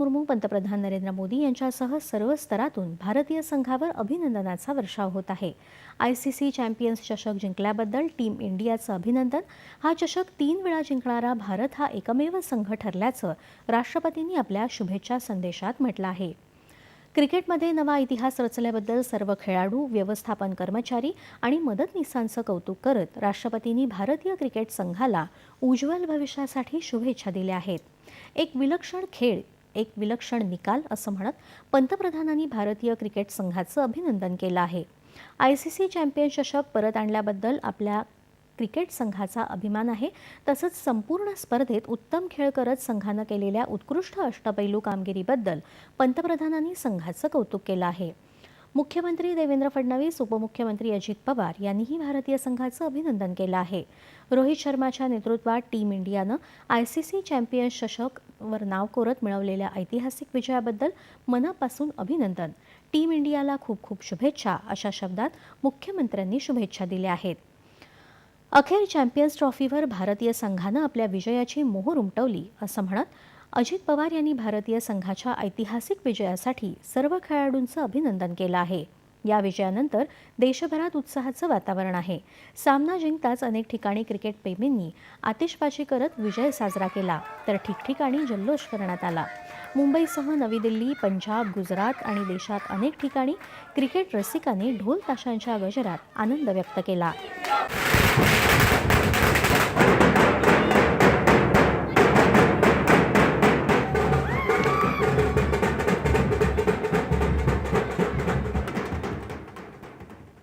मुर्मू पंतप्रधान नरेंद्र मोदी यांच्यासह सर्व स्तरातून भारतीय संघावर अभिनंदनाचा वर्षाव होत आहे. आय सी सी चॅम्पियन्स चषक जिंकल्याबद्दल टीम इंडियाचं अभिनंदन. हा चषक तीन वेळा जिंकणारा भारत हा एकमेव संघ ठरल्याचं राष्ट्रपतींनी आपल्या शुभेच्छा संदेशात म्हटलं आहे. क्रिकेटमध्ये नवा इतिहास रचल्याबद्दल सर्व खेळाडू व्यवस्थापन कर्मचारी आणि मदतनीसांचं कौतुक करत राष्ट्रपतींनी भारतीय क्रिकेट संघाला उज्ज्वल भविष्यासाठी शुभेच्छा दिल्या आहेत. एक विलक्षण खेळ एक विलक्षण निकाल असं म्हणत पंतप्रधानांनी भारतीय क्रिकेट संघाचं अभिनंदन केलं आहे. आय सी सी चॅम्पियन चषक परत आणल्याबद्दल आपल्या क्रिकेट संघाचा अभिमान आहे. तसंच संपूर्ण स्पर्धेत उत्तम खेळ करत संघानं केलेल्या उत्कृष्ट अष्टपैलू कामगिरीबद्दल पंतप्रधानांनी संघाचं कौतुक केलं आहे. मुख्यमंत्री देवेंद्र फडणवीस उपमुख्यमंत्री अजित पवार यांनीही भारतीय संघाचं अभिनंदन केलं आहे. रोहित शर्माच्या नेतृत्वात टीम इंडियानं आय सी सी चॅम्पियन्स वर नाव कोरत मिळवलेल्या ऐतिहासिक विजयाबद्दल मनापासून अभिनंदन. टीम इंडियाला खूप खूप शुभेच्छा अशा शब्दात मुख्यमंत्र्यांनी शुभेच्छा दिल्या आहेत. अखेर चॅम्पियन्स ट्रॉफीवर भारतीय संघानं आपल्या विजयाची मोहर उमटवली असं म्हणत अजित पवार यांनी भारतीय संघाच्या ऐतिहासिक विजयासाठी सर्व खेळाडूंचं अभिनंदन केलं आहे. या विजयानंतर देशभरात उत्साहाचं वातावरण आहे. सामना जिंकताच अनेक ठिकाणी क्रिकेटप्रेमींनी आतिषबाजी करत विजय साजरा केला तर ठिकठिकाणी जल्लोष करण्यात आला. मुंबईसह नवी दिल्ली पंजाब गुजरात आणि देशात अनेक ठिकाणी क्रिकेट रसिकांनी ढोल ताशांच्या गजरात आनंद व्यक्त केला.